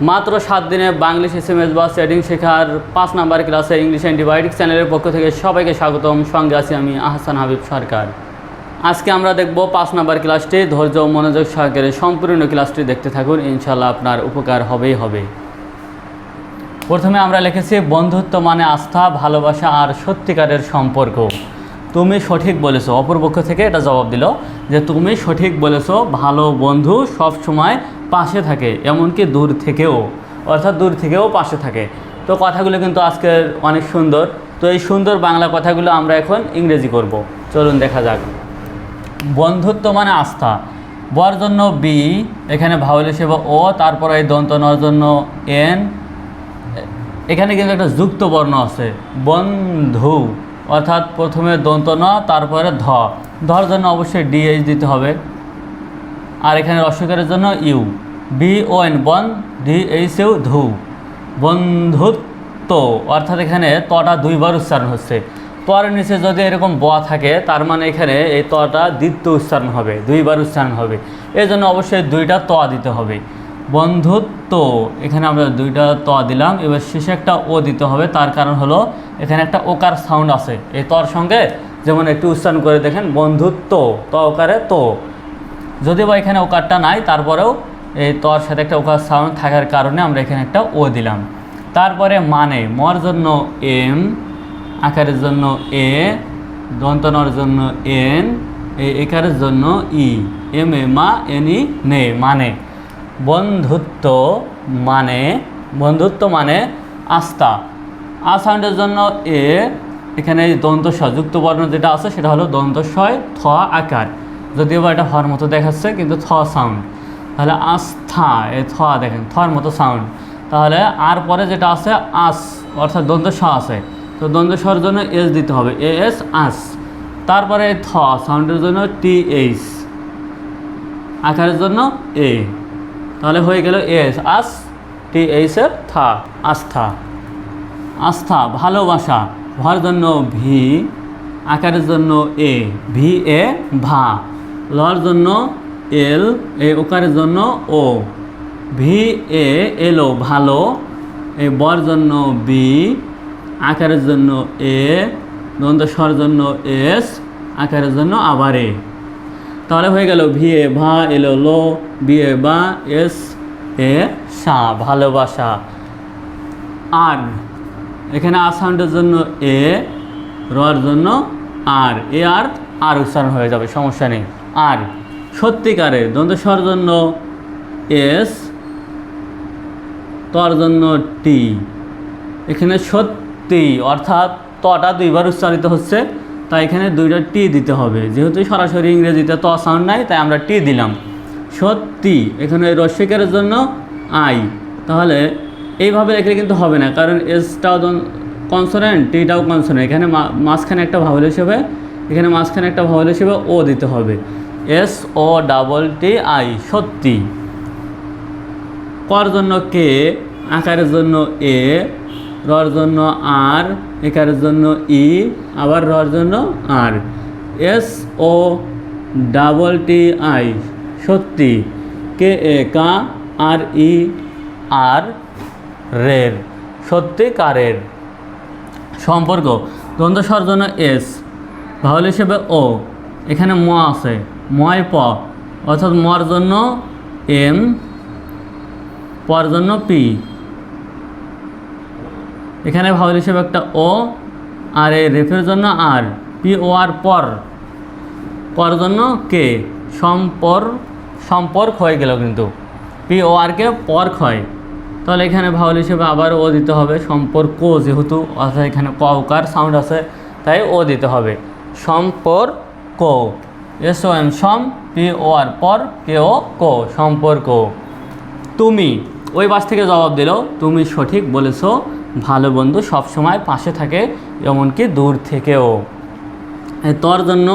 মাত্র সাত দিনে বাংলিশ এস এম এস বা সেটিং শেখার পাঁচ নাম্বার ক্লাসে ইংলিশ অ্যান্টিবায়োটিক চ্যানেলের পক্ষ থেকে সবাইকে স্বাগতম। সঙ্গে আছি আমি আহসান হাবিব সরকার। আজকে আমরা দেখব পাঁচ নাম্বার ক্লাসটি। ধৈর্য মনোযোগ সহকারে সম্পূর্ণ ক্লাসটি দেখতে থাকুন। ইনশাল্লাহ আপনার উপকার হবেই হবে। প্রথমে আমরা লিখেছি, বন্ধুত্ব মানে আস্থা, ভালোবাসা আর সত্যিকারের সম্পর্ক। তুমি সঠিক বলেছ। অপরপক্ষ থেকে এটা জবাব দিল যে তুমি সঠিক বলেছ, ভালো বন্ধু সব সময় পাশে থাকে, এমনকি দূর থেকেও, অর্থাৎ দূর থেকেও পাশে থাকে। তো কথাগুলো কিন্তু আজকের অনেক সুন্দর। তো এই সুন্দর বাংলা কথাগুলো আমরা এখন ইংরেজি করব। চলুন দেখা যাক। বন্ধুত্ব মানে আস্থা। বর জন্য বি, এখানে ভাওয়াল সেবা ও, তারপর এই দন্ত নর জন্য এন। এখানে কিন্তু একটা যুক্ত বর্ণ আছে। বন্ধু, অর্থাৎ প্রথমে দন্ত ন, তারপরে ধ। ধর জন্য অবশ্যই ডিএইচ দিতে হবে। আর এখানে রসকারের জন্য ইউ। বি ও এন বন ডি এইচ ইউ ধু। বন্ধুত্ব, অর্থাৎ এখানে তটা দুইবার উচ্চারণ হচ্ছে। পরের নিচে যদি এরকম ব থাকে, তার মানে এখানে এই তটা দ্বিতীয় উচ্চারণ হবে, দুইবার উচ্চারণ হবে। এই জন্য অবশ্যই দুইটা ত দিতে হবে। বন্ধুত্ব, এখানে আমরা দুইটা ত দিলাম, এবার শেষে একটা ও দিতে হবে, তার কারণ হলো এখানে একটা ওকার সাউন্ড আছে। এই তর সঙ্গে যেমন একটু উচ্চারণ করে দেখেন, বন্ধুত্ব ত ওকারে তো। যদি বা এখানে ওকারটা নাই, তারপরেও এই তর সাথে একটা ওকার সাউন্ড থাকার কারণে আমরা এখানে একটা ও দিলাম। তারপরে মানে মর জন্য এম আকারের জন্য এ, দন্তনর জন্য এন একারের জন্য ই, এম, এ, মা, এন, ই, নে মানে। বন্ধুত্ব মানে বন্ধুত্ব মানে আস্থা। আ সাউন্ডের জন্য এ, এখানে দন্তস্বয় যুক্ত বর্ণ যেটা আছে সেটা হলো দন্তস্বয় থ আকার। যদিও বা এটা হওয়ার মতো দেখাচ্ছে, কিন্তু থ সাউন্ড। তাহলে আস্থা, এ থ দেখেন, থর মতো সাউন্ড তাহলে আর পরে যেটা আছে, আস, অর্থাৎ দন্তস্ব আছে। তো দন্তস্বর জন্য এস দিতে হবে, এ এস, আস। তারপরে থ সাউন্ডের জন্য টি এইচ। আকারের জন্য এ। তাহলে হয়ে গেল এস, আস, টি এইচের থা, আস্থা। আস্থা, ভালোবাসা, ভর জন্য ভি, আকারের জন্য এ, ভি এ ভা। লর জন্য এল, এ ওকারের জন্য ও। ভি, এ, এলো ভালো। এ বর জন্য বি আকারের জন্য এ দন্ত স্বর জন্য এস আকারের জন্য আবার এ। তাহলে হয়ে গেল ভি, এ, ভা, এলো লো, বি, এ, বা, এস, এ, সা, ভালোবাসা। আর, এখানে আর জন্য এ, রর জন্য আর। এ আর আর উচ্চারণ হয়ে যাবে, সমস্যা নেই। আর সত্যিকারের দন্তস্বর জন্য এস, তর জন্য টি। এখানে সত্যি, অর্থাৎ তটা দুইবার উচ্চারিত হচ্ছে, তাই এখানে দুইটা টি দিতে হবে। যেহেতু সরাসরি ইংরেজিতে ত সাউন্ড নাই, তাই আমরা টি দিলাম। সত্যি, এখানে রস্যিকারের জন্য আই। তাহলে এইভাবে লিখলে কিন্তু হবে না, কারণ এসটাও কনসোনেন্ট টিটাও কনসোনেন্ট এখানে মাঝখানে একটা ভাওয়াল হিসেবে, এখানে মাঝখানে একটা ভাওয়াল হিসেবে ও দিতে হবে। S O double T I সত্যি। কর জন্য কে আকারের জন্য এ রর জন্য আর একারের জন্য ই আবার রর জন্য R S O double T I সত্যি। কে এ কা আর ই আর রের। সত্যিকারের সম্পর্ক দ্বন্দ্বস্বর জন্য এস ভাওয়াল হিসেবে ও এখানে ম আছে। ময় প। অর্থাৎ মর জন্য এম, পর জন্য পি। এখানে ভাওয়াল হিসেবে একটা ও, আর এই রেফের জন্য আর। পি ও আর পর। পর জন্য কে? সম্পর, সম্পর্ক হয়ে গেল কিন্তু। পি ও আর কে পর হয় তাহলে এখানে ভাওয়াল হিসেবে আবার ও দিতে হবে। সম্পর্ক যেহেতু, অর্থাৎ এখানে ক উকার সাউন্ড আছে, তাই ও দিতে হবে। সম্পর্ক। এস ও এম সম, পি ও পর, কে ও, কো, সম্পর্ক। তুমি, ওই বাস থেকে জবাব দিল, তুমি সঠিক বলেছ, ভালো বন্ধু সব সময় পাশে থাকে, এমনকি দূর থেকেও। তর জন্য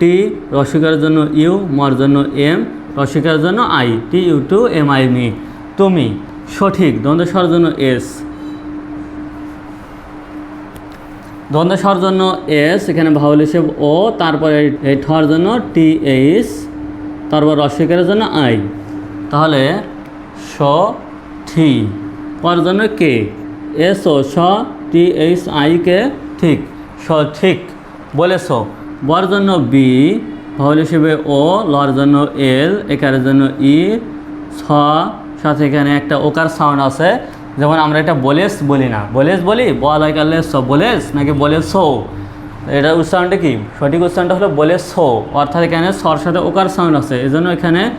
টি, রসিকার জন্য ইউ, মর জন্য এম, রসিকার জন্য আই, টি, ইউ, টু, এম, আই, মি। তুমি, সঠিক দ্বন্দ্বস্বর জন্য এস। দ্বন্দ্বস্বর জন্য এস, এখানে ভাওয়াল হিসেবে ও, তারপরে এই ঠর জন্য টি এইচ, তারপর রসিকারের জন্য আই। তাহলে স, ঠি, পর জন্য কে? এস ও, স, টি এইচ, আই কে? ঠিক সঠিক বলেছ, বর জন্য বি ভাউল হিসেবে ও, লর জন্য এল, একারের জন্য ই, ছ, সাথে এখানে একটা ওকার সাউন্ড আছে। যেমন আমরা এটা বলেস বলি না। বলেস বলি? বল কালে স বলেস নাকি বলে সো? এটার উচ্চারণটা কি? সঠিক উচ্চারণটা হলো বলে সো। অর্থাৎ এখানে সর সাথে ওকার সাউন্ড আছে। এই জন্য এখানে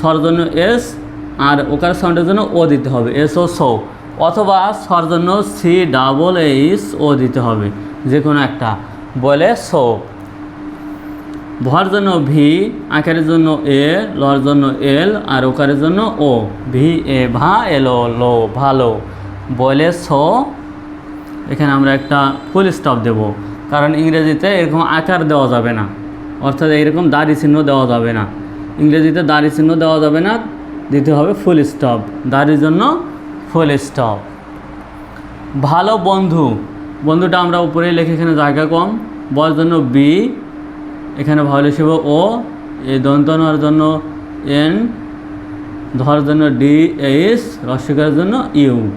সর জন্য এস আর ওকার সাউন্ডের জন্য ও দিতে হবে। এস ও সো। অথবা সর জন্য সি ডাবল এইচ ও দিতে হবে। যে কোনো একটা। বলে সো। ভর জন্য ভি আকারের জন্য এ, লর জন্য এল, আর ওকারের জন্য ও। ভি, এ, ভা, এলো, লো ভালো বলে সো, এখানে আমরা একটা ফুল স্টপ দেব। কারণ ইংরেজিতে এরকম আকার দেওয়া যাবে না। অর্থাৎ এইরকম দাড়ি চিহ্ন দেওয়া যাবে না। ইংরেজিতে দাড়ি চিহ্ন দেওয়া যাবে না, দিতে হবে ফুল স্টপ দাড়ির জন্য ফুল স্টপ ভালো বন্ধু। বন্ধুটা আমরা উপরে লিখে এখানে জায়গা কম। বল জন্য বি এখানে ভালো হিসেবে ও, এই দন্ত নেওয়ার জন্য এন ধরার জন্য ডি, এইচ রসিকার জন্য ইউ।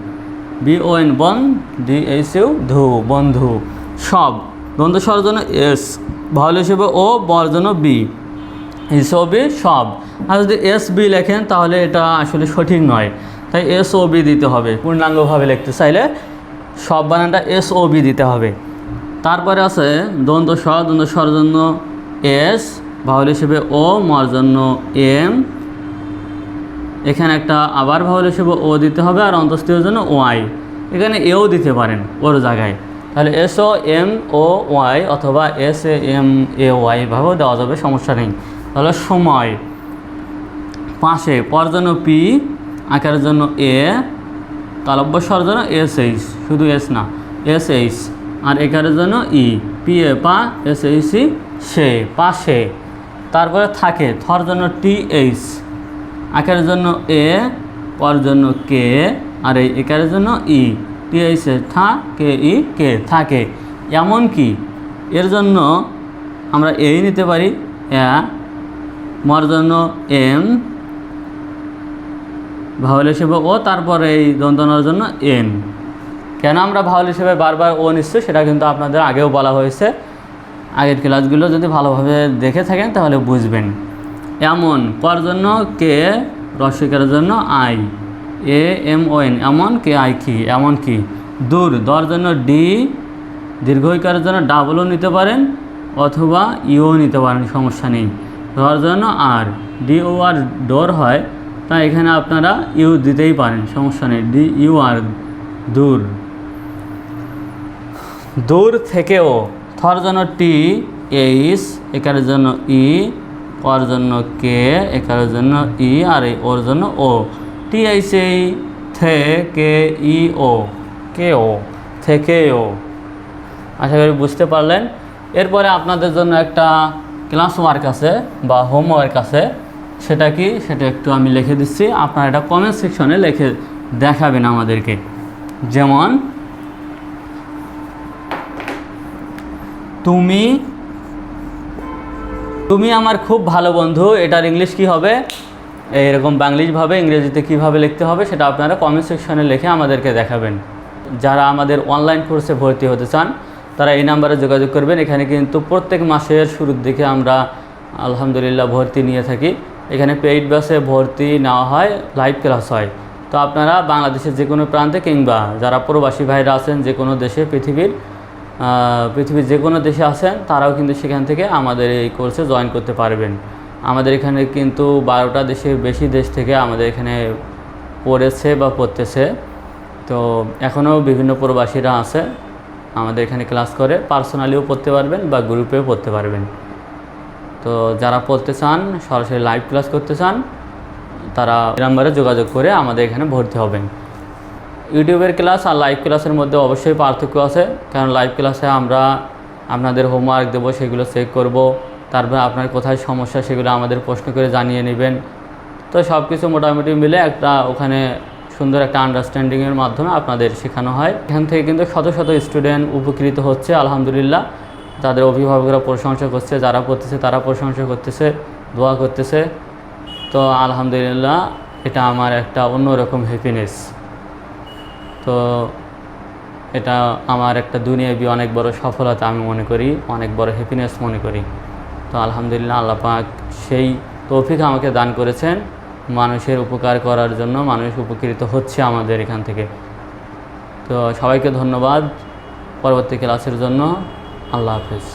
বি ও এন বন, ডি, এইচ, ইউ, ধু, বন্ধু। সব। দন্ত স্বর জন্য এস। ভালো হিসেবে ও, বর জন্য বি। হিসেবে সব। আর যদি এস বি লেখেন, তাহলে এটা আসলে সঠিক নয়। তাই এস ও বি দিতে হবে। পূর্ণাঙ্গভাবে লিখতে চাইলে সব বানানটা এস ও বি দিতে হবে। তারপরে আছে দ্বন্দ্ব স্ব দ্বন্দ্ব স্বর জন্য এস ভাউল হিসেবে ও মর জন্য এম এখানে একটা আবার ভাউল হিসেবে ও দিতে হবে আর অন্তস্থীয় জন্য ওয়াই এখানে এও দিতে পারেন ওর জায়গায়। তাহলে S O M O Y অথবা S A M A Y ভাবেও দেওয়া যাবে, সমস্যা নেই। তাহলে সময়। পাশে পর জন্য পি আকারের জন্য এ তালব্য স্বর জন্য এস এইচ শুধু এস না এস এইচ আর একারের জন্য ই পি এ পা এস এইচ ই সে পাশে তারপরে থাকে, থর জন্য টি এইচ আকারের জন্য এ, পর জন্য কে, আর এই একারের জন্য ই, টি এইচ থা, কে, ই, কে, থাকে। এমন কি? এর জন্য আমরা এই নিতে পারি, এ, মর জন্য এম, ভাওয়াল হিসেবে ও, তারপরে এই দন্তনার জন্য এন। কেন আমরা ভাওয়াল হিসেবে বারবার ও নিচ্ছি, সেটা কিন্তু আপনাদের আগেও বলা হয়েছে। আগের ক্লাসগুলো যদি ভালোভাবে দেখে থাকেন, তাহলে বুঝবেন। এমন, পর জন্য কে, রসিকের জন্য I, A, M, O, N, এমন কে, আই, কি, এমন কি। দূর, দর জন্য ডি, দীর্ঘইকারের জন্য ডাবলও নিতে পারেন, অথবা ইও নিতে পারেন, সমস্যা নেই। ধর জন্য আর, ডি, ও, আর ডোর হয় তা এখানে আপনারা ইউ দিতেই পারেন, সমস্যা নেই, ডি, ইউ, আর দূর। দূর থেকেও থর জন্য টি এইচ একারের জন্য ই পর জন্য কে একারের জন্য ই, আর এই ওর জন্য ও। টি এইচ এই থে কে ই ও, কে ও থেকে ও। আশা করি বুঝতে পারলেন। এরপরে আপনাদের জন্য একটা ক্লাস ওয়ার্ক আছে বা হোমওয়ার্ক আছে। সেটা কি? সেটা একটু আমি লিখে দিচ্ছি। আপনারা এটা কমেন্ট সেকশনে লিখে দেখাবেন আমাদেরকে। যেমন তুমি? তুমি আমার খুব ভালো বন্ধু, এটার ইংলিশ কি হবে? এরকম বাংলিশভাবে ইংরেজিতে কীভাবে লিখতে হবে সেটা আপনারা কমেন্ট সেকশনে লিখে আমাদেরকে দেখাবেন। যারা আমাদের অনলাইন কোর্সে ভর্তি হতে চান, তারা এই নাম্বারে যোগাযোগ করবেন। এখানে কিন্তু প্রত্যেক মাসের শুরুর দিকে আমরা আলহামদুলিল্লাহ ভর্তি নিয়ে থাকি। এখানে পেইড বাসে ভর্তি নেওয়া হয় লাইভ ক্লাস হয়। তো আপনারা বাংলাদেশের যে কোনো প্রান্তে কিংবা যারা প্রবাসী ভাইরা আছেন যে কোনো দেশে, পৃথিবীর পৃথিবীর যে কোনো দেশে আছেন, তারাও কিন্তু সেখান থেকে আমাদের এই কোর্সে জয়েন করতে পারবেন। আমাদের এখানে কিন্তু বারোটা দেশের বেশি দেশ থেকে আমাদের এখানে পড়েছে বা পড়তেছে। তো এখনও বিভিন্ন প্রবাসীরা আছে, আমাদের এখানে ক্লাস করে পার্সোনালিও পড়তে পারবেন বা গ্রুপেও পড়তে পারবেন। তো যারা পড়তে চান, সরাসরি লাইভ ক্লাস করতে চান, তারা নাম্বারে যোগাযোগ করে আমাদের এখানে ভর্তি হবেন। ইউটিউবের ক্লাস আর লাইভ ক্লাসের মধ্যে অবশ্যই পার্থক্য আছে। কারণ লাইভ ক্লাসে আমরা আপনাদের হোমওয়ার্ক দেবো, সেগুলো চেক করব। তারপর আপনার কোথায় সমস্যা সেগুলো আমাদের প্রশ্ন করে জানিয়ে নেবেন। তো সব কিছু মোটামুটি মিলে একটা ওখানে সুন্দর একটা আন্ডারস্ট্যান্ডিংয়ের মাধ্যমে আপনাদের শেখানো হয়। এখান থেকে কিন্তু শত শত স্টুডেন্ট উপকৃত হচ্ছে, আলহামদুলিল্লাহ। তাদের অভিভাবকরা প্রশংসা করছে, যারা পড়তেছে তারা প্রশংসা করতেছে, দোয়া করতেছে। তো আলহামদুলিল্লাহ, এটা আমার একটা অন্যরকম হ্যাপিনেস তো এটা আমার একটা দুনিয়াবি অনেক বড় সফলতা আমি মনে করি, অনেক বড় হ্যাপিনেস মনে করি। তো আলহামদুলিল্লাহ আল্লাহ পাক সেই তৌফিক আমাকে দান করেছেন, মানুষের উপকার করার জন্য মানুষ উপকৃত হচ্ছে আমাদের এখান থেকে। তো সবাইকে ধন্যবাদ, পরবর্তী ক্লাসের জন্য আল্লাহ হাফেজ।